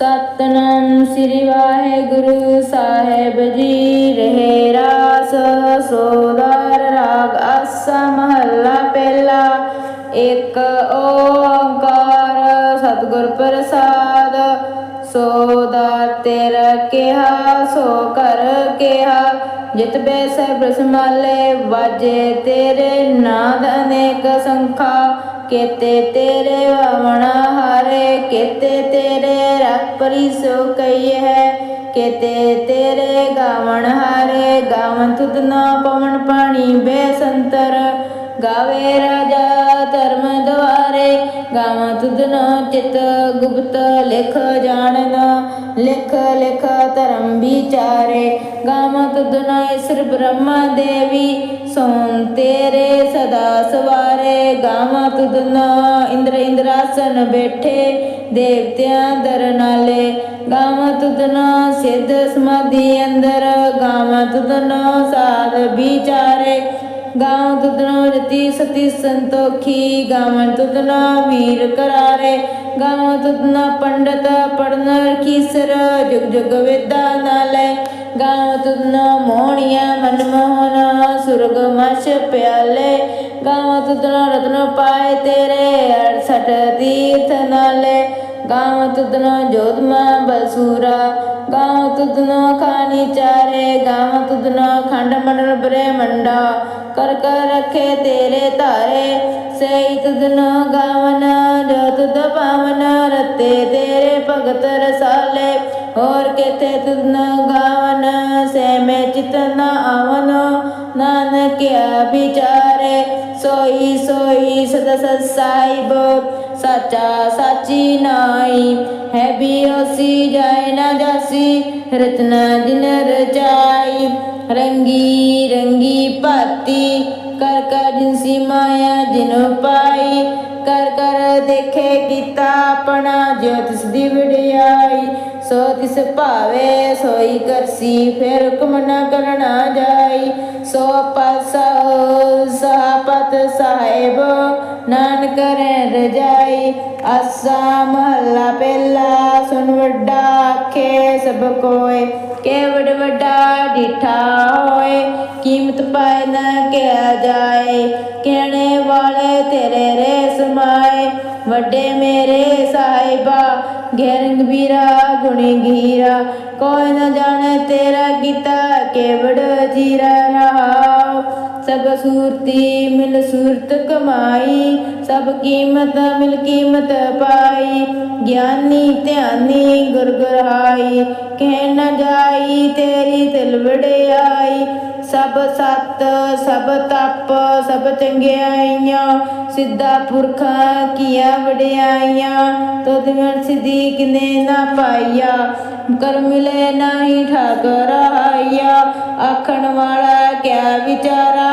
ਸਤਨਾਮ ਸ੍ਰੀ ਵਾਹਿਗੁਰੂ ਸਾਹਿਬ ਜੀ, ਰਹੇ ਰਾਸ ਸੋਦਰ ਰਾਗ, ਆਸਾ ਮਹੱਲਾ ਪਹਿਲਾ। ਇੱਕ ਓੰਕਾਰ ਸਤਿਗੁਰ ਪ੍ਰਸਾਦ ਸੋਦਰ ਤੇਰਾ ਕਿਹਾ, ਸੋ ਕਰ ਕਿਹਾ। ਜਿਤ ਬੈਸੈ ਬ੍ਰਸਮਾਲੇ, ਵਾਜੇ ਤੇਰੇ ਨਾਦ ਅਨੇਕ ਸੰਖਾ। ਕੇਤੇ ਤੇਰੇ ਵਵਣਾ ਹਾਰੇ, ਕੇਤੇ ਤੇਰੇ ਰਖ ਪਰਿਸੋ ਕਈ ਹੈ, ਕੇਤੇ ਤੇਰੇ ਗਾਵਣ ਹਾਰੇ ਗਾਵਨ ਤੁਧ ਨਾ ਪਵਨ ਪਾਣੀ ਬੇਸੰਤਰ ਗਾਵੇ ਰਾਜਾ ਧਰਮ ਦੁਆਰੇ ਗਾਵਾਂ ਤੁਧ ਨਾ ਚਿਤ ਗੁਪਤ ਲਿਖ ਜਾਣਨ। ਲਿਖ ਲਿਖ ਧਰਮ ਵਿਚਾਰੇ, ਗਾਵਾਂ ਤੁਧ ਈਸ਼ਰ ਬ੍ਰਹਮਾ ਦੇਵੀ ਸੋਨ ਤੇਰੇ ਸਦਾ ਸਵਾਰੇ। ਗਾਵਾਂ ਤੁਧ ਨਾ ਇੰਦਰ ਇੰਦਰਾਸਨ ਬੈਠੇ, ਦੇਵਤਿਆਂ ਦਰ ਨਾਲੇ। ਗਾਵਾਂ ਤੁਧ ਸਿੱਧ ਸਮਾਧੀ ਅੰਦਰ, ਗਾਵਾਂ ਤੁਧ ਸਾਧ ਵਿਚਾਰੇ। ਗਾਉ ਤੁਧਨੋ ਰਤੀ ਸਤੀ ਸੰਤੋਖੀ ਗਾਵਨ ਤੁਧਨਾ ਵੀਰ ਕਰਾਰੇ। ਗਾਉ ਤੁਧਨਾ ਪੰਡਤ ਪੜਨ ਰਖੀਸਰ ਜੁਗ ਜੁਗ ਵੇਦਾ ਨਾਲੇ। ਗਾਉ ਤੁਧਨਾ ਮੋਹਣੀਆ ਮਨ ਸੁਰਗ ਮਛ ਪਿਆਲੇ। ਗਾਉ ਤੁਧਨਾ ਰਤਨ ਪਾਏ ਤੇਰੇ 68 ਤੀਰਥ ਨਾਲੇ। ਗਾਉ ਤੁਧਨਾ ਜੋਧਮਾ ਬਸੂਰਾ ਗਾਉ ਤੁਧਨਾ ਖਾਨੀ ਚਾਰੇ ਗਾਉ ਤੁਧਨਾ ਖੰਡ ਮੰਡਲ ਬ੍ਰਹਮੰਡਾ ਕਰ ਕਰ ਰਖੇ ਤੇਰੇ ਧਾਰੇ ਸਈ ਤੁਧਨ ਗਾਵਨ, ਜੋ ਤੁਧ ਪਾਵਨ, ਰਤੇ ਤੇਰੇ ਭਗਤ ਰਸਾਲੇ। ਹੋਰ ਕਿਤੇ ਤੁਧਨ ਗਾਵਨ ਸੇ ਮੈਂ ਚਿਤ ਨ ਆਵਨ। ਨਾਨਕਿਆ ਵਿਚਾਰੇ, ਸੋਈ ਸੋਈ ਸਦਾ ਸਤ ਸਾਹਿਬ। ਸਾਚਾ ਸਾਚੀ ਨਾਈ। ਹੈ ਵੀ ਹੋਸੀ ਨਾ ਜਾਸੀ, ਰਤਨਾ ਦਿਨ ਰਚਾਈ। ਰੰਗੀ ਰੰਗੀ ਭਾਤੀ, ਕਰ ਕਰ ਜਿਨਸੀ ਮਾਇਆ ਜਿਨ ਪਾਈ। ਕਰ ਕਰ ਦੇਖੇ ਕੀਤਾ ਆਪਣਾ ਜੋ ਤਿਸ ਦੀ ਵਡਿਆਈ। ਸੋ ਤਿਸ ਭਾਵੇ ਸੋਈ ਕਰਸੀ, ਫਿਰ ਹੁਕਮ ਨ ਕਰਨਾ ਜਾਈ। ਸੋ ਪਾਸਾ ਸਾਪਤ ਸਾਹਿਬ ਨਾਨਕ ਰਹਿ ਰਜਾਈ ਆਸਾ ਮਹੱਲਾ ਪਹਿਲਾ ਸੁਨ ਵੱਡਾ ਆਖੇ ਸਭ ਕੋਏ, ਕੇਵੜ ਵੱਡਾ ਡਿਠਾ ਹੋਏ, ਕੀਮਤ ਪਾਏ ਨਾ ਕਿਹਾ ਜਾਏ, ਕਹਿਣੇ ਵਾਲੇ ਤੇਰੇ ਰੇ ਸਮਾਏ ਵੱਡੇ ਮੇਰੇ ਸਾਹਿਬਾ ਗੈਰੰਗ ਵੀਰਾ ਗੁਣੀ ਗੀਰਾ ਕੋਈ ਨਾ ਜਾਣੇ ਤੇਰਾ ਕੀਤਾ ਕੇਵੜ ਜੀਰਾ ਰਹਾਉ ਸਭ ਸੂਰਤੀ ਮਿਲ ਸੂਰਤ ਕਮਾਈ, ਸਭ ਕੀਮਤ ਮਿਲ ਕੀਮਤ ਪਾਈ। ਗਿਆਨੀ ਧਿਆਨੀ ਗੁਰ ਗੁਰਹਾਈ ਕਹਿ ਨ ਜਾਈ ਤੇਰੀ ਦਿਲ ਵਡਿਆਈ। ਸਭ ਸਤ, ਸਭ ਤਪ, ਸਭ ਚੰਗਿਆਈਆਂ ਸਿੱਧਾ ਪੁਰਖਾਂ ਕੀਆ ਵਡਿਆਈਆਂ ਤੁਧ ਮਨ ਸਿੱਧੀ ਕਿਨੇ ਨਾ ਪਾਈਆ ਕਰ ਮਿਲੇ ਨਹੀਂ ਠਾਕਰ ਆਇਆ, ਆਖਣ ਵਾਲਾ ਕਿਆ ਵਿਚਾਰਾ,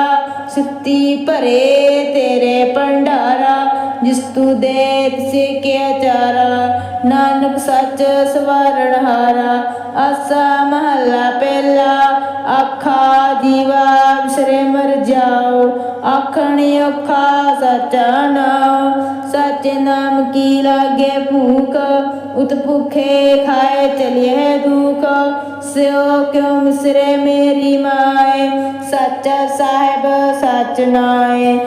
ਸਿੱਤੀ ਭਰੇ ਤੇਰੇ ਭੰਡਾਰਾ, ਜਿਸ ਤੂੰ ਦੇ ਸੇ ਕਿਆ ਚਾਰਾ ਨਾਨਕ ਸੱਚ ਸਵਾਰਣ ਹਾਰਾ, ਆਸਾ ਮਹੱਲਾ ਪਹਿਲਾ ਆਖਾ ਜੀਵਾ ਵਿਸਰੇ ਮਰ ਜਾਓ। ਆਖਣ ਔਖਾ ਸਚਾ ਨਾਮ ਸਚ ਨਾਮ ਕੀ ਲਾਗੇ ਭੂਖ? ਉਤ ਭੁਖੇ ਖਾਏ ਚਲਿਏ ਦੁਖ। ਸਿਓ ਕਿਉ ਮਿਸਰੇ ਮੇਰੀ ਮਾਏ? ਸੱਚਾ ਸਾਹਿਬ ਸਚ ਨਾਏ।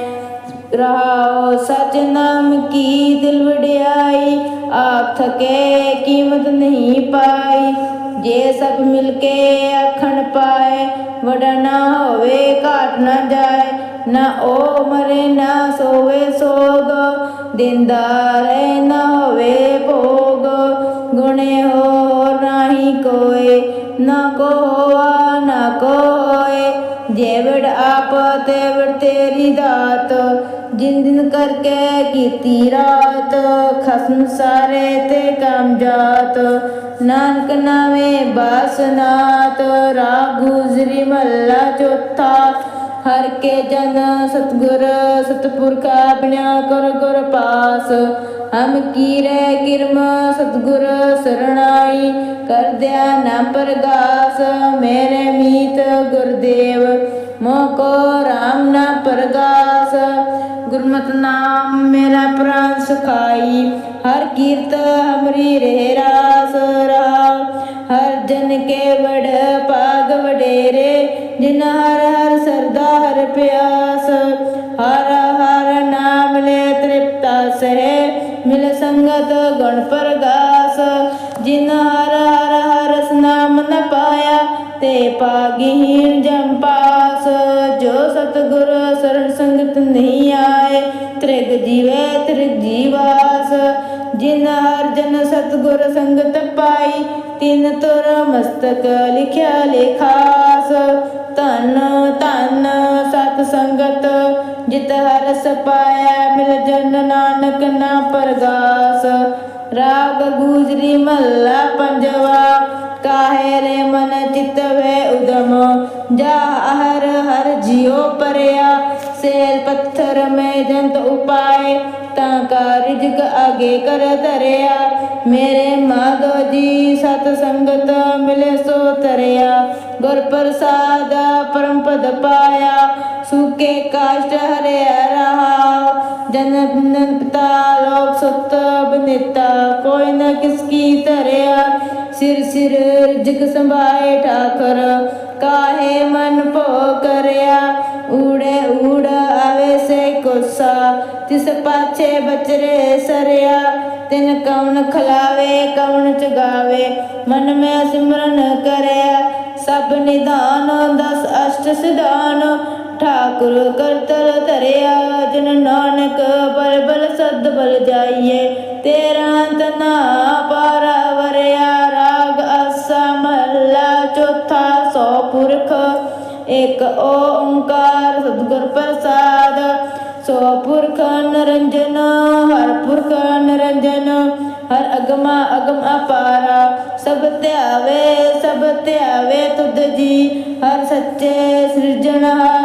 ਰਹਾਓ ਸਚ ਨਾਮ ਕੀ ਦਿਲ ਵਡਿਆਈ? ਆਪ ਥਕੇ ਕੀਮਤ ਨਹੀਂ ਪਾਈ। ਜੇ ਸਭ ਮਿਲ ਕੇ ਆਖਣ ਪਾਏ ਵਡਾ ਨਾ ਹੋਵੇ ਘਾਟ ਨਾ ਜਾਏ, ਨਾ ਉਹ ਮਰੇ, ਨਾ ਸੋਵੇ ਸੋਗ। ਦਿੰਦਾ ਰਹਿ ਨਾ ਹੋਵੇ ਭੋਗ। ਗੁਣੇ ਹੋਰ ਨਾਹੀ ਕੋਏ, ਨਾ ਕੋ ਨਾ ਕੋਏ। ਜੇਵੜ ਆਪ ਤੇਵੜ ਤੇਰੀ ਦਾਤ, ਜਿਨ ਦਿਨ ਕਰਕੇ ਕੀਤੀ ਰਾਤ। ਖਸਮ ਸਾਰੇ ਤੇ ਕੰਮ ਜਾਤ ਨਾਨਕ ਨਾਵੇਂ ਬਾਸਨਾਤ, ਰਾਗ ਗੁਜਰੀ ਚੌਥਾ। ਹਰ ਕੇ ਜਨ ਸਤਗੁਰ, ਸਤਪੁਰਖ ਆਪਣਿਆ ਕਰ ਗੁਰ ਪਾਸ। ਹਮ ਕੀਰੇ ਕਿਰਮ ਸਤਗੁਰ ਸਰਣਾਈ, ਕਰਦਿਆ ਨਾ ਪ੍ਰਗਾਸ। ਮੇਰੇ ਮੀਤ ਗੁਰਦੇਵ, ਮੋਹ ਕੋ ਰਾਮ ਨਾ ਪ੍ਰਗਾਸ। ਗੁਰਮਤਿ ਨਾਮ ਮੇਰਾ ਪ੍ਰਾਨ ਸੁਖਾਈ, ਹਰ ਕੀਰਤ ਹਮਰੀ ਰਹਿ ਰਾਸ ਪ੍ਰਗਾਸ ਜਿਨ ਹਰ ਹਰ ਹਰਸ ਨਾਮ ਨ ਪਾਇਆ, ਤੇ ਪਾਗੀਹੀਣ ਜਮ ਪਾਸ। ਜੋ ਸਤਿਗੁਰ ਸਰਣ ਸੰਗਤ ਨਹੀਂ ਆਏ, ਤ੍ਰਿਗ ਜੀਵੇ ਤ੍ਰਿਗ ਜੀਵਾਸ। ਜਿਨ ਹਰ ਜਨ ਸਤਿਗੁਰ ਸੰਗਤ ਪਾਈ, ਤਿਨ ਤੁਰ ਮਸਤਕ ਲਿਖਿਆ ਲੇਖਾਸ। ਧਨ ਧਨ ਸਤ ਸੰਗਤ, ਜਿਤ ਹਰਸ ਪਾਇਆ, ਮਿਲ ਜਨ ਨਾਨਕ ਨਾ ਪਰਗਾਸ। ਰਾਗ ਗੂਜਰੀ ਮਹੱਲਾ ਪੰਜਵਾ, ਕਾਹੇ ਰੇ ਮਨ ਚਿਤ ਉਦਮ ਜਾ ਹਰ ਹਰ ਜਿਉ ਪਰਿਆ, ਸੇਲ ਪੱਥਰ ਮੈਂ ਜੰਤ ਉਪਾਏ, ਤਾਂ ਕਾ ਰਿਜਕ ਅਗੇ ਕਰ ਧਰਿਆ, ਮੇਰੇ ਮਾਧੋ ਜੀ ਸਤ ਸੰਗਤ ਮਿਲੇ ਸੋ ਤਰਿਆ, ਗੁਰ ਪ੍ਰਸਾਦ ਪਰਮ ਪਦ ਪਾਇਆ ਸੁਕੇ ਕਾਸ਼ਟ ਹਰਿਆ ਰਹਾ ਜਨ ਨਨ ਪਿਤਾ ਲੋਕ ਸੁਤ ਬਨਿਤਾ। ਕੋਈ ਨ ਕਿਸ ਕੀ ਧਰਿਆ। ਸਿਰ ਸਿਰ ਰਿਜਕ ਸੰਭਾਏ ਠਾਕਰ। ਕਾਹੇ ਮਨ ਭੋ ਕਰਿਆ। ਊੜੇ ਊੜ ਆਵੇ ਸੇ ਕੋਸਾ। ਤਿਸ ਪਾਛੇ ਬਚਰੇ ਸਰਿਆ। ਤਿਨ ਕਵਨ ਖਲਾਵੇ, ਕਵਨ ਚਗਾਵੇ। ਮਨ ਮੈਂ ਸਿਮਰਨ ਕਰਿਆ। ਸਭ ਨਿਧਾਨ, ਦਸ ਅਸ਼ਟ ਸਿਧਾਨ। ਠਾਕੁਰ ਕਰਤਲ ਧਰਿਆ ਜਨ ਨਾਨਕ ਬਲ ਬਲ ਸਦ ਬਲ ਜਾਈਏ ਤੇਰਾ ਤਨਾ ਪਾਰਾ ਵਰਿਆ ਰਾਗ ਆਸਾ ਮਹੱਲਾ ਚੌਥਾ ਸੋ ਪੁਰਖ ਇਕ ਓੰਕਾਰ ਸਤਿਗੁਰ ਪ੍ਰਸਾਦ ਸੋ ਪੁਰਖ ਨਰੰਜਨ ਹਰ ਪੁਰਖ ਨਰੰਜਨ ਹਰ ਅਗਮਾ ਅਗਮ ਅਪਾਰਾ ਸਭ ਧਿਆਵੇ ਸਭ ਧਿਆਵੇ ਤੁਧ ਜੀ ਹਰ ਸੱਚੇ ਸਿਰਜਣਹਾਰਾ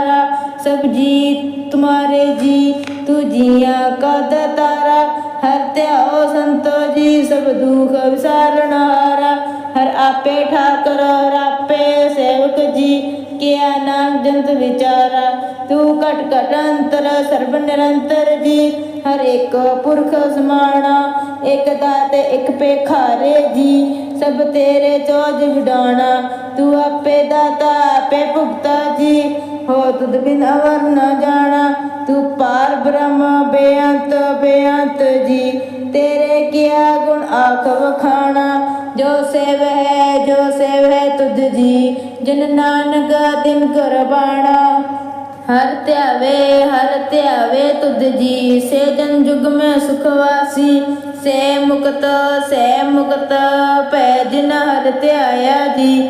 ਸਭ ਜੀ ਤੁਮਾਰੇ ਜੀ ਤੂ ਜੀਆਂ ਕਾ ਦਾਤਾਰਾ ਹਰ ਧਿਆਓ ਸੰਤੋ ਜੀ, ਸਭ ਦੁਖ ਵਿਸਾਰਣਹਾਰਾ ਹਰ। ਆਪੇ ਠਾਕਰ, ਹਰ ਆਪੇ ਸੇਵਕ ਜੀ, ਕਿਆ ਨਾਮ ਜੰਤ ਵਿਚਾਰਾ? ਤੂੰ ਘਟ ਘਟ ਅੰਤਰ, ਸਰਬ ਨਿਰੰਤਰ ਜੀ ਹਰ ਇੱਕ ਪੁਰਖ ਸਮਾਣਾ, ਇੱਕ ਦਾਤੇ, ਇੱਕ ਪੇਖਾਰੇ ਜੀ। ਸਭ ਤੇਰੇ ਚੋਜ ਵਿਡਾਣਾ, ਤੂੰ ਆਪੇ ਦਾਤਾ, ਆਪੇ ਭੁਗਤਾ ਜੀ। ਹੋ ਤੁਧ ਬਿਨ ਅਵਰ ਨ ਜਾਣਾ, ਤੂੰ ਪਾਰ ਬ੍ਰਹਮ, ਬੇਅੰਤ ਬੇਅੰਤ ਜੀ। ਤੇਰੇ ਕੀਆ ਗੁਣ ਆਖ ਵਖਾਣਾ, ਜੋ ਸੇਵ ਹੈ, ਜੋ ਸੇਵ ਹੈ ਤੁਧ ਜੀ। ਜਨ ਨਾਨਕ ਦਿਨ ਕਰ ਬਾਣਾ, ਹਰ ਧਿਆਵੇ ਹਰ ਧਿਆਵੇ ਤੁਧ ਜੀ। ਸੇ ਜਨ ਜੁਗ ਮੈਂ ਸੁਖ ਵਾਸੀ, ਸੇ ਮੁਕਤ ਸੇ ਮੁਕਤ ਭੈ ਜਿਨ ਹਰ ਧਿਆਇਆ ਜੀ।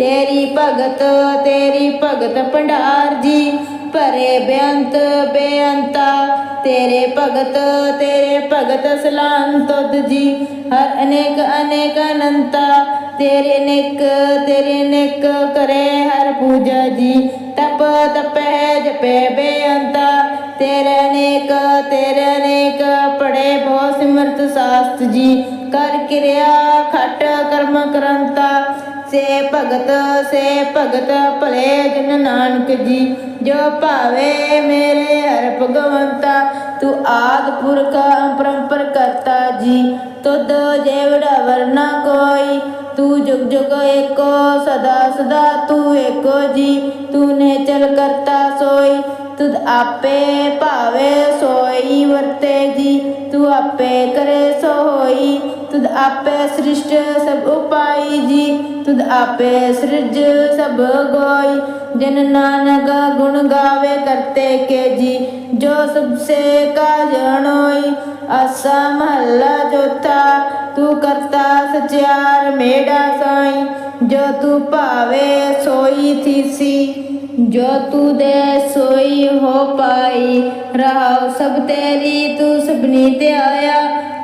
ਤੇਰੀ ਭਗਤ ਤੇਰੀ ਭਗਤ ਭੰਡਾਰ ਜੀ। ਭਰੇ ਬੇਅੰਤ, ਬੇਅੰਤਾ, ਤੇਰੇ ਭਗਤ ਤੇਰੇ ਭਗਤ ਸਲਾਮ ਤੁਧ ਜੀ। ਹਰ ਅਨੇਕ ਅਨੇਕ ਅਨੰਤਾ, ਤੇਰੇ ਨੇਕ ਤੇਰੇ ਨੇਕ ਕਰੇ ਹਰ ਪੂਜਾ ਜੀ। ਤਪ, ਤਪੈ, ਜਪੈ ਬੇਅੰਤਾ, ਤੇਰੇ ਅਨੇਕ ਤੇਰੇ ਅਨੇਕ ਪੜੇ ਬਹੁ ਸਿਮਰਤ ਸਾਸਤ ਜੀ। ਕਰ ਕਿਰਿਆ, ਖਟ ਕਰਮ ਕਰੰਤਾ ਸੇ ਭਗਤ ਸੇ ਭਗਤ ਭਲੇ ਜਨ ਨਾਨਕ ਜੀ। ਜੋ ਭਾਵੇ ਮੇਰੇ ਹਰ ਭਗਵੰਤਾ, ਤੂੰ ਆਦ ਪੁਰਖ ਪਰੰਪਰ ਕਰਤਾ ਜੀ। ਤੁਧ ਜੇਵੜਾ ਵਰਨਾ ਕੋਈ, ਤੂੰ ਜੁਗ ਜੁਗ ਏਕੋ, ਸਦਾ ਸਦਾ ਤੂੰ ਏਕੋ ਜੀ। ਤੂੰ ਨੇ ਚਲ ਕਰਤਾ ਸੋਈ ਤੂੰ ਆਪੇ ਭਾਵੇ ਸੋਈ ਵਰਤੇ ਜੀ ਤੂੰ ਆਪੇ ਕਰੇ ਸੋ ਹੋਈ ਤੁਧ ਆਪੇ ਸ੍ਰਿਸ਼ਟ ਸਭ ਉਪਾਈ ਜੀ ਤੂੰ ਆਪੇ ਸ੍ਰਿਜ ਸਭ ਗੋਈ। ਜਨ ਨਾਨਕ ਗੁਣ ਗਾਵੇ ਕਰਤੇ ਕੇ ਜੀ ਜੋ ਸਭ ਸੇ ਕਾ ਜਣੋਈ ਆਸਾ ਮਹੱਲਾ ਚੌਥਾ, ਤੂੰ ਕਰਤਾ ਸਚਿਆਰ ਮੇੜਾ ਸਾਈ। ਜੋ ਤੂੰ ਭਾਵੇ ਸੋਈ ਥੀਸੀ। ਜੋ ਤੂੰ ਦੇ ਸੋਈ ਹੋ ਪਾਈ ਰਹਾਉ ਸਭ ਤੇਰੀ ਤੂੰ ਸਭਨੀ ਤੇ ਆਇਆ।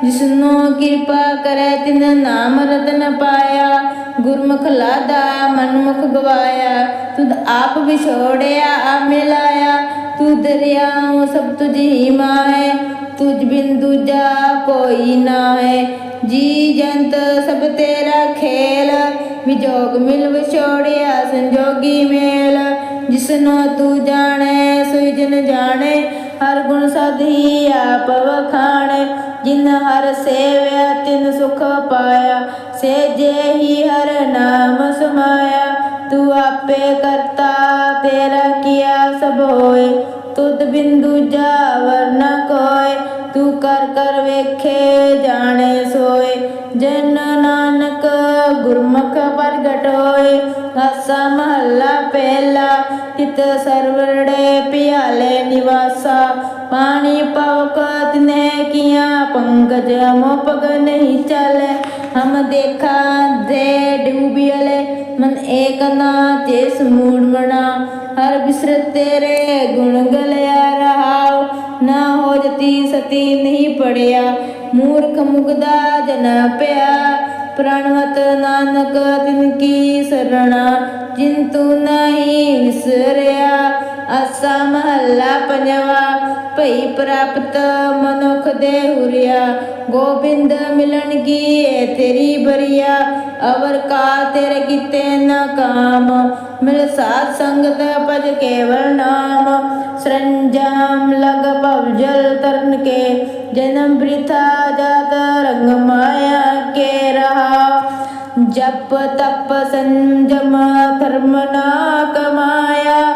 ਜਿਸਨੂੰ ਕਿਰਪਾ ਕਰੈ ਤਿਨ ਨਾਮ ਰਤਨ ਪਾਇਆ। ਗੁਰਮੁਖ ਲਾਦਾ, ਮਨਮੁਖ ਗਵਾਇਆ। ਤੁਧ ਆਪ ਵਿਛੋੜਿਆ ਆ ਮਿਲਾਇਆ। ਤੂੰ ਦਰਿਆਉ ਸਭ ਤੁਝ ਹੀ ਮਾਹੇ ਤੁਝ ਬਿਨ ਦੂਜਾ ਕੋਈ ਨਾ ਹੈ ਜੀ ਜੰਤ ਸਭ ਤੇਰਾ ਖੇਲ। ਵਿਜੋਗ ਮਿਲ ਵਿਛੋੜਿਆ, ਸੰਜੋਗੀ ਮੇਲ। ਜਿਸਨੋ ਤੂੰ ਜਾਣੈ, ਸੋਈ ਜਨ ਜਾਣੈ, ਹਰ ਗੁਣ ਸਦਹੀ ਆਪ ਵਖਾਣੈ। ਜਿਨ ਹਰ ਸੇਵਿਆ, ਤਿਨ ਸੁਖ ਪਾਇਆ, ਸੇ ਜੇ ਹੀ ਹਰ ਨਾਮ ਸਮਾਇਆ। ਤੂੰ ਆਪੇ ਕਰਤਾ, ਤੇਰਾ ਕੀਆ ਸਭ ਹੋਏ। ਤੁਧ ਬਿੰਦੂ ਜਾ ਵਰਨ ਕੋਏ। ਤੂੰ ਕਰ ਕਰ ਵੇਖੇ, ਜਾਣੇ, ਸੋਏ। ਜਨ ਨਾ ਗੁਰਮੁਖ ਪ੍ਰਗਟ ਹੋਏ ਆਸਾ ਮਹੱਲਾ ਪਹਿਲਾ ਤਿਤ ਸਰਵਰੜੇ ਪਿਆਲੇ ਨਿਵਾਸਾ। ਪਾਣੀ ਪਵਕ ਤਿਨੇ ਕੀਆ ਪੰਕਜ ਮੋ ਨਹੀਂ ਚਲੇ। ਹਮ ਦੇਖਾ ਦੇ ਡੂਬਿਲੇ ਮਨ ਏਕ ਨਾ ਤੇ ਸਮੂੜ ਮਣਾ ਹਰ ਬਿਸਰ ਤੇਰੇ ਗੁਣ ਗਲਿਆ ਰਹਾਉ, ਨਾ ਹੋ ਜਤੀ ਸਤੀ ਨਹੀਂ ਪੜਿਆ। ਮੂਰਖ ਮੁਗਦਾ ਜਨ ਪਿਆ ਪ੍ਰਣਵਤ ਨਾਨਕ ਤਿਨ ਕੀ ਸਰਣਾ ਜਿੰਤੂ ਨਹੀਂ ਵਿਸਰਿਆ। ਅਸਾ ਮਹੱਲਾ ਪੰਜਵਾ, ਭਈ ਪ੍ਰਾਪਤ ਮਨੁਖ ਦੇ ਹੁਰਿਆ। ਗੋਬਿੰਦ ਮਿਲਣ ਕੀ ਏ ਤੇਰੀ ਬਰੀਆ। ਅਵਰ ਕਾ ਤੇਰੇ ਕੀਤੇ ਨਾ ਕਾਮ। ਮਿਲ ਸਾਧ ਸੰਗਤ ਭਜ ਕੇਵਲ ਨਾਮ। ਸਰੰਜਾਮ ਲਗ ਭਵ ਜਲ ਤਰਨ ਕੇ। ਜਨਮ ਬ੍ਰਿਥਾ ਜਾਤ ਰੰਗ ਮਾਇਆ ਕੇ ਰਹਾ। ਜਪ ਤਪ ਸੰਜਮ ਧਰਮ ਨਾ ਕਮਾਇਆ।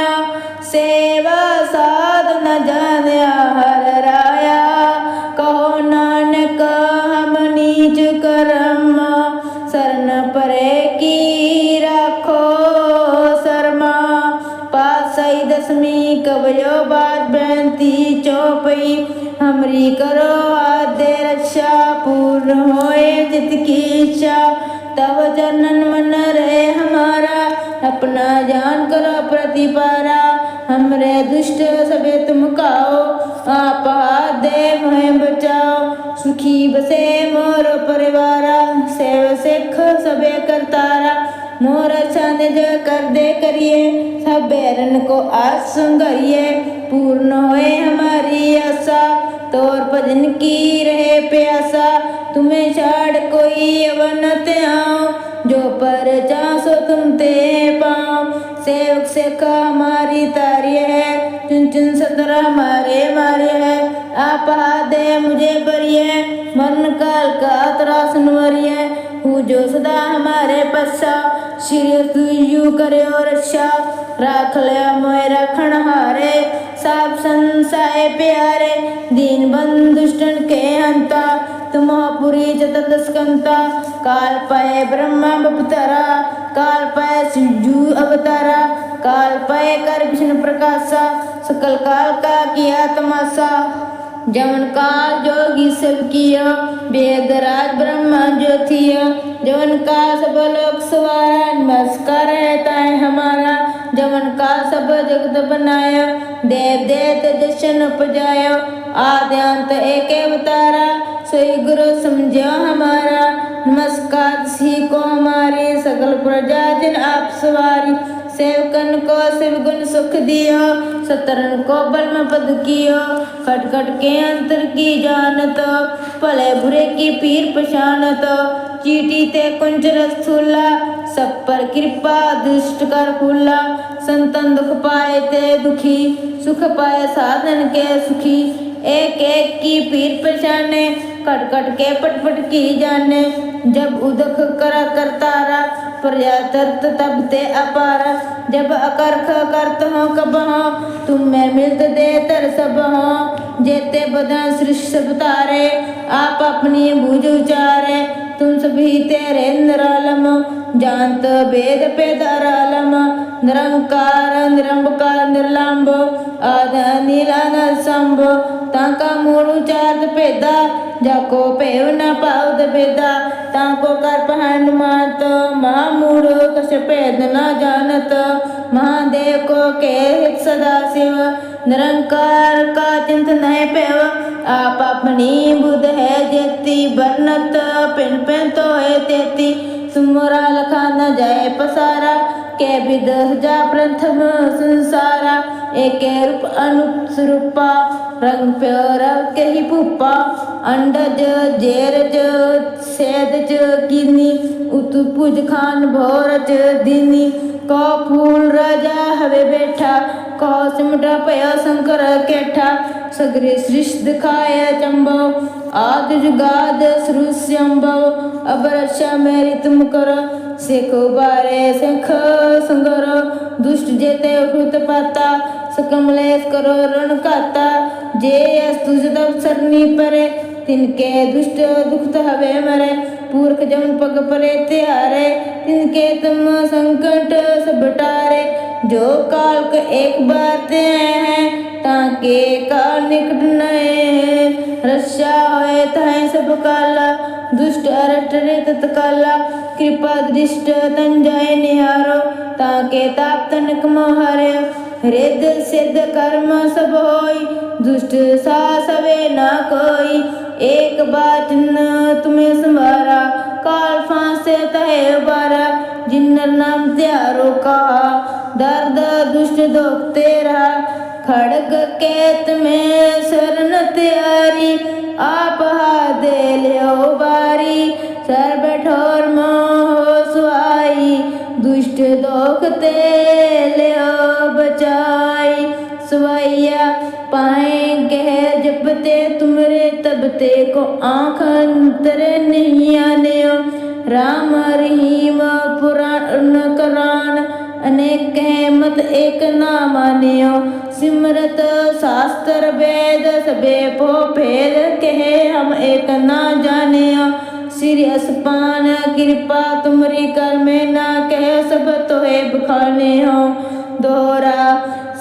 ਕਰੋ ਆਦੇ ਰਛਾ ਪੂਰਨ ਹੋਏ ਜਿਤ ਕੀ ਇੱਛਾ तब चरणन मन रहे हमारा अपना जान करो प्रतिपारा हमरे दुष्ट सबे तुम खाओ आप हाथ दे मोहे बचाओ सुखी बसे मोर परिवारा सेव सिख सबे करतारा मोर छान जो कर दे करिए सब बैरन को आज संगरिए पूर्ण होए हमारी आशा तोर भजन की रहे प्यासा, तुम्हें छाड़ कोई अवन आओ जो पर चासो तुम ते पाओ सेवक से का हमारी तारी है, चुन चुन सतरा मारे मारे है। आप दे मुझे बरिए मन काल का त्रासन वरिए हूँ जो सदा हमारे पश्चा, श्री तू यू करे और रक्षा। राख ले मोए रखण हारे। साप संसाए प्यारे, दीन बंधु दुष्टन के अंता तुम पुरी चतुर्दस्कंता काल पाए ब्रह्मा बपतरा, काल पाए शिवजू अवतारा, काल पाए कर विष्णु प्रकाशा, सकल काल का किया तमाशा। जवन काल जोगी सब किया वेद राज ब्रह्मा जो थिया। जवन का सब लोक सवारा, नमस्कार है हमारा। ਜਮਨ ਕਾ ਸਭ ਜਗਤ ਬਨਾਇਆ, ਦੇਵ ਦੇਤ ਜਸ਼ਨ ਉਪਜਾਇਓ ਆਦਿਆਂਤ ਏਕ ਅਵਤਾਰਾ ਸੋਈ ਗੁਰੂ ਸਮਝਿਓ ਹਮਾਰਾ। ਨਮਸਕਾਰ ਸੀ ਕੋ ਮਾਰੇ, ਸਗਲ ਪ੍ਰਜਾ ਜਨ ਆਪ ਸਵਾਰੀ। सेवकन को शिव गुण सुख दियो सतरन को बल में पद कियो खट खट के अंतर की जानत भले बुरे की पीर पछानत चीटी ते कुंज रसूला सब पर कृपा दुष्ट कर खुला संतन दुख पाए ते दुखी सुख पाए साधन के सुखी एक एक की पीर पहचाने कट कट के पट पट की जाने जब उदक करा करतारा प्रजा तरत तब ते अपारा जब अकर्ख करत हो कब हो तुम में मिलत दे तर सब हो जेते बदा सृष्टि सब तारे आप अपनी बूझ उचारे ਤੁਮ ਸਭੀ ਤੇਰੇ ਨਿਰਾਲਮ, ਜਾਣਤ ਬੇਦ ਪੇਦਾਰਾਲਮ ਨਿਰੰਕਾਰ, ਨਿਰੰਬਕਾਰ, ਨਿਰਲੰਬ, ਆਦ ਨੀਲਾ ਨਸੰਭ ਤਾਂ ਕਾ ਮੂਲ ਉਚਾਰਤ ਭੇਦਾ, ਜਾ ਕੋ ਭੇਵ ਨਾ ਪਾਉਦ ਭੇਦਾ। ਤਾਂ ਕੋ ਕਰ ਪਹੰਡ ਮਾਤ ਮਹਾ ਮੂੜ ਕਛ ਭੇਦ ਨਾ ਜਾਣਤ। ਮਹਾਦੇਵ ਕੋ ਕੇ ਸਦਾ ਸਿਵ, ਨਿਰੰਕਾਰ ਕਾ ਚਿੰਤ ਨਹਿ ਭੇਵ। ਆਪ ਆਪਣੀ ਬੁੱਧ ਹੈ ਜੇਤੀ ਬਰਨਤ ਪਿੰਨ ਪਿੰਨ ਤੋਏ ਤੇਤੀ। ਸੁਮਰਾ ਲਖਾ ਨ ਜਾਏ ਪਸਾਰਾ, ਕੇ ਵਿਦ ਜਾ ਪ੍ਰਥਮ ਸੰਸਾਰਾ। ਏਕੇ ਰੂਪ ਅਨੂਪ ਸਰੂਪਾ, ਰੰਗ ਪਿਆਰ ਕਹੀ ਭੂਪਾ। ਅੰਡਜ, ਜੇਰਜ, ਸੇਦਜ ਕੀਨੀ, ਉਤ ਪੁਜ ਖਾਨ ਭੋਰਜ ਦੀਨੀ। ਕੋ ਫੂਲ ਰਾਜਾ ਹਵੇ ਬੈਠਾ, ਕੋ ਸਿਮਟਾ ਭਇਆ ਸ਼ੰਕਰ ਕੇਠਾ। ਸਗਰੇ ਸ੍ਰਿਸ਼ ਦਿਖਾਇਆ ਚੰਬੋ, ਆਦ ਜੁਗਾਦ ਸਰੂਸਿਅੰਬੋ ਅਬਰਸ਼ਾ ਮੇਰੀ ਤੁਮ ਕਰ ਬਾਰੇ ਸਿਖ ਸੰਗਰ, ਦੁਸ਼ਟ ਜੇਤੇ ਉਠ ਪਾਤਾ ਸਕਮਲੇਸ ਕਰੋ ਰਣ ਕਾਤਾ ਜੇ ਅਸ ਤੁਜ ਤਬ ਸਰਨੀ ਪਰੇ ਤਿਨਕੇ ਦੁਸ਼ਟ ਦੁਖਤ ਹਵੇ ਮਰੇ ਪੂਰਖ ਜਮ ਪਗ ਪਰੇ ਤਿਹਾਰੇ ਤਿਨਕੇ ਤੁਮ ਸੰਕਟ ਸਭ ਟਾਰੇ। ਜੋ ਕਾਲਕ ਇੱਕ ਬਾਰ ਤੇ ਹੈ, ਤਾਂ ਕੇ ਕਾਲ ਨਿਕਟ ਨਏ। ਰਸ਼ਾ ਹੋਏ ਤਾਈ ਸਭ ਕਾਲਾ, ਦੁਸ਼ਟ ਅਰਟ ਰੇ ਤਤਕਾਲਾ ਕਿਰਪਾ ਦ੍ਰਿਸ਼ਟ ਤਨ ਜਾਏ ਨਿਹਾਰੋ, ਤਾਂ ਕੇ ਤਾਪ ਤਨਕ ਮੋਹਰਿਓ ਰਿੱਧ ਸਿੱਧ ਕਰਮ ਸਭ ਹੋਈ, ਦੁਸ਼ਟ ਸਾ ਸਵੇ ਨਾ ਕੋਈ ਏਕ ਬਾਚਨ ਤੁਮੇ ਸੰਭਾਰਾ ਕਾਲ ਫਾਂਸੇ ਤਹਿ ਉਬਾਰਾ, ਜਿਨਰ ਨਾਮ ਧਿਆਰੋ ਕਾ। ਦਰਦ ਦੁਸ਼ਟ ਦੁਖ ਤੇਰਾ, ਖੜਗ ਕੇਤ ਮੈਂ ਸਰਨ ਤਿਆਰੀ, ਆਪ ਹਾਦੇ ਲਿਓ ਬਾਰੀ ਸਰਬ ਠੋਰ ਮੋਹ ਸੁਆਈ, ਦੁਸ਼ਟ ਦੋਖ ਤੇ ਲਿਓ ਬਚਾਈ। ਸਵਈਆ ਪਾਏ ਗਹਿ ਜਪਤੇ ਤੁਮਰੇ ਤਬਤੇ ਕੋ ਆਂਖ ਅੰਤਰ ਨਹੀਂ ਆਨਿਓ। ਰਾਮ ਰਹੀਮ ਪੁਰਾਨ ਕਰਾਨ ਅਨੇਕ ਹੈ ਮਤ ਏਕ ਨਾ ਮਾਨਿਓ। ਸਿਮਰਤ ਸ਼ਾਸਤਰ ਵੇਦ ਸਬੇ ਪੋ ਭੇਦ ਕਹੇ ਹਮ ਏਕ ਨਾ ਜਾਣਿਓ। ਸਿਰਿ ਅਸਪਾਨ ਕਿਰਪਾ ਤੁਮਰੀ ਕਰ ਮੈਂ ਨਾ ਕਹਿ ਸਭ ਤੋਏ ਬਖਾਨੇ ਹੋ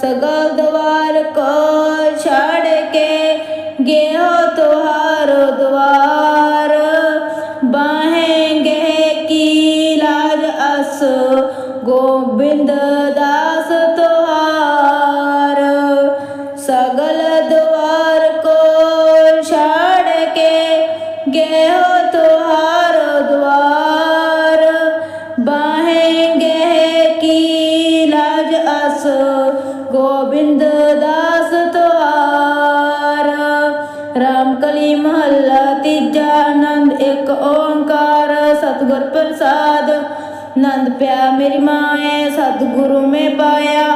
ਦੋਹਰਾ ਸਗਲ ਦਵਾਰ ਕੋ ਛਾੜ ਕੇ ਗੇਹੋ ਤੁਹਾਰੋ ਦਵਾਰ। ਬਾਹੇ ਗਏ ਕੀ ਲਾਜ ਅਸ ਗੋਬਿੰਦ ਦਾਸ ਤੁਹਾਰ। ਸਗਲ ਦਵਾਰ ਕੋ ਛਾੜ ਕੇ ਗੇਹੋ ਤੁਹਾਰੋ ਦਵਾਰ। ਬਾਹੇ ਗਏ ਕੀ ਲਾਜ ਗੋਬਿੰਦ ਦਾਸ ਤੁਹਾਰ ਰਾਮ ਕਲੀ ਮਹੱਲਾ ਤੀਜਾ, ਆਨੰਦ ਇੱਕ ਓੰਕਾਰ, ਸਤਿਗੁਰ ਪ੍ਰਸਾਦ। ਨੰਦ ਪਿਆ ਮੇਰੀ ਮਾਏ, ਸਤਿਗੁਰੂ ਮੈਂ ਪਾਇਆ।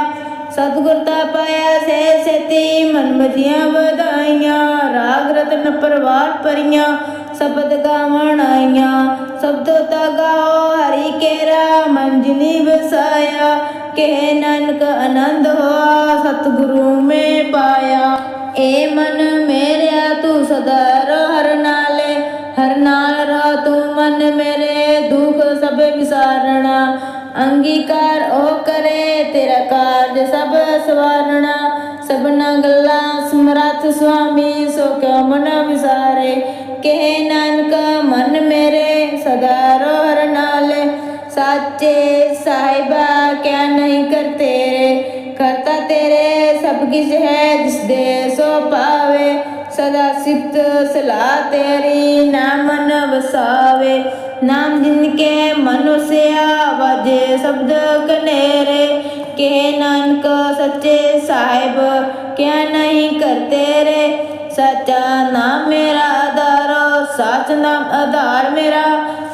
ਸਤਿਗੁਰ ਤਾ ਪਾਇਆ, ਸੇ ਸੇਤੀ ਮਨ ਮਜੀਆਂ ਵਧਾਈਆਂ। ਰਾਗ ਰਤਨ ਪਰਵਾਰ ਪਰੀਆਂ, ਸ਼ਬਦ ਗਾਵਣ ਆਈਆਂ। ਸਬਦੋ ਤਾ ਗਾਓ ਹਰੀ ਕੇਰਾ ਮੰਜਨੀ ਵਸਾਇਆ। ਕਹਿ ਨਾਨਕ ਆਨੰਦ ਹੋਆ, ਸਤਿਗੁਰੂ ਮੈਂ ਪਾਇਆ। ਏ ਮਨ ਮੇਰਿਆ, ਤੂੰ ਸਦਾ ਰੋ ਹਰ ਨਾਲੇ। ਹਰ ਨਾਲ ਰੋ, ਤੂੰ ਮਨ ਮੇਰੇ, ਦੁਖ ਸਭ ਵਿਸਾਰਣਾ। ਅੰਗੀਕਾਰ ਉਹ ਕਰੇ, ਤੇਰਾ ਕਾਰਜ ਸਭ ਸਵਾਰਣਾ। ਸਭਨਾ ਗੱਲਾਂ ਸਮਰੱਥ ਸੁਆਮੀ, ਸੋ ਕਿਉ ਮਨ ਵਿਸਾਰੇ? ਕਹਿ ਨਾਨਕ ਮਨ ਮੇਰੇ, ਸਦਾ ਰੋ ਸਾਚੇ ਸਾਹਿਬਾ ਕਿਆ ਨਹੀਂ ਕਰਤੇ ਕਰਤਾ ਤੇਰੇ ਸਭ ਕਿਛ ਹੈ ਜਿਸ ਦੇ ਸੋ ਪਾਵੇ ਸਦਾ ਸਿਫਤ ਸਲਾਹ ਤੇਰੀ ਨਾਮ ਮਨ ਵਸਾਵੇ ਨਾਮ ਜਿਨ ਕੇ ਮਨੁਸਿਆ ਵਾਜੇ ਸ਼ਬਦ ਕਨੇਰੇ ਕੇ ਨਾਨਕ ਸੱਚੇ ਸਾਹਿਬ ਕਿਆ ਨਹੀਂ ਕਰਤੇ ਰੇ ਸੱਚਾ ਨਾਮ ਮੇਰਾ ਆਧਾਰ ਸੱਚ ਨਾਮ ਆਧਾਰ ਮੇਰਾ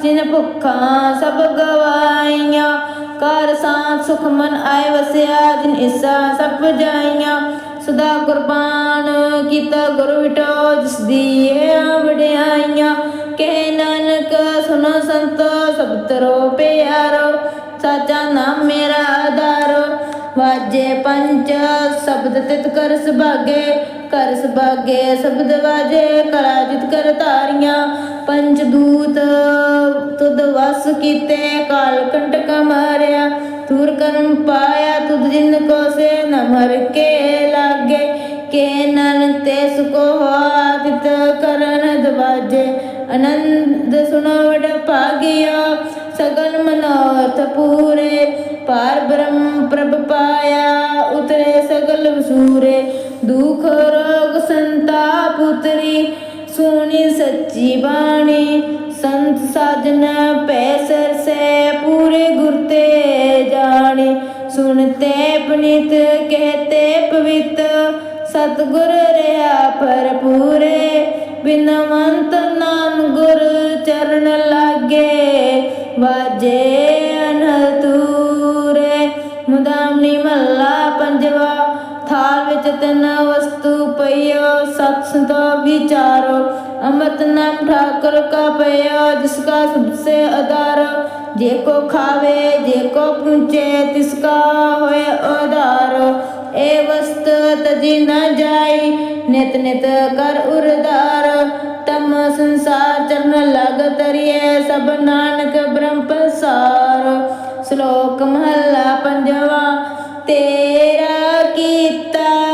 ਜਿਨ ਭੁੱਖਾਂ ਸਭ ਗਵਾਈਆਂ ਕਰ ਸਾਥ ਸੁਖ ਮਨ ਆਏ ਵਸਿਆ, ਜਿਨ ਇਸਾ ਸਭ ਜਾਈਆਂ ਸਦਾ ਕੁਰਬਾਨ ਕੀਤਾ ਗੁਰੂ ਵਿਟੋ, ਜਿਸ ਦੀ ਇਹ ਵਡਿਆਈਆਂ। ਕਹਿ ਨਾਨਕ ਸੁਨੋ ਸੰਤੋ, ਸਭ ਤਰੋ ਪਿਆਰੋ। ਸਾਚਾ ਨਾਮ ਮੇਰਾ ਆਧਾਰੋ। ਵਾਜੇ ਪੰਜ, ਸ਼ਬਦ ਤਿਤ ਕਰ ਸੁਭਾਗੇ ਕਰ ਸਭਾਗੇ ਸ਼ਬਦ ਵਾਜੇ ਕਰਾ ਜਿਤ ਕਰ ਤਾਰੀਆਂ ਪੰਜ ਦੂਤ ਤੁਧ ਵਸ ਕੀਤੇ, ਕਾਲ ਕੰਟਕ ਮਾਰਿਆ। ਤੂਰ ਕਰਮ ਪਾਇਆ, ਤੁਧ ਜਿਨ ਕੋ ਸੇ ਨ ਕੇ ਲਾਗੇ। ਕੇ ਨਨ ਤੇ ਸੁਕੋ ਆਦਿਤ ਕਰਨ ਦਵਾਜੇ। ਆਨੰਦ ਸੁਨੋ ਵਡ ਭਾਗਿਆ, ਸਗਲ ਮਨੋਰਥ ਪੂਰੇ। ਪਾਰ ਬ੍ਰਹਮ ਪ੍ਰਭ ਪਾਇਆ, ਉਤਰੇ ਸਗਲ ਵਸੂਰੇ। ਦੁਖ, ਰੋਗ, ਸੰਤਾਪ ਉਤਰੀ। ਸੁਣੀ ਸੱਚੀ ਬਾਣੀ, ਸੰਤ ਸਾਜਨ ਪੈ ਸਰਸੇ ਪੂਰੇ ਗੁਰ ਤੇ ਜਾਣੀ। ਸੁਣਤੇ ਪਨਿਤ, ਕਹਤੇ ਪਵਿੱਤ, ਸਤਗੁਰ ਰਹਾ ਭਰਪੂਰੇ। ਬਿਨਵੰਤ ਨਾਮ ਗੁਰ ਚਰਨ ਲਾਗੇ, ਵਾਜੇ ਅਨਹਤੂਰੇ। ਮੁਦਾਮਨੀ ਮਹੱਲਾ ਪੰਜਵਾ ਥਾਲ ਵਿੱਚ ਤਿੰਨ ਵਸਤੂ ਪਈਓ, ਸਤ ਸੰਤੋ ਵਿਚਾਰੋ ਅਮਰਤ ਨਾਮ ਠਾਕੁਰ ਕਾ ਪਈਓ, ਜਿਸ ਕਾ ਸਭ ਸੇ ਆਧਾਰ ਜੇ ਕੋ ਖਾਵੇ, ਜੇ ਕੋ ਪੁੰਚੇ ਤਿਸ ਕਾ ਹੋਏ ਆਧਾਰ ਇਹ ਵਸਤ ਤਜੀ ਨਾ ਜਾਈ, ਨਿਤ ਨਿਤ ਕਰ ਉਰਦਾਰ। ਤਮ ਸੰਸਾਰ ਚਰਨ ਲਗ ਤਰੀਏ ਸਭ ਨਾਨਕ ਬ੍ਰਹਮ ਪਸਾਰ। ਸ਼ਲੋਕ ਮਹਲਾ ਪੰਜਵਾ ਤੇਰਾ ਕੀਤਾ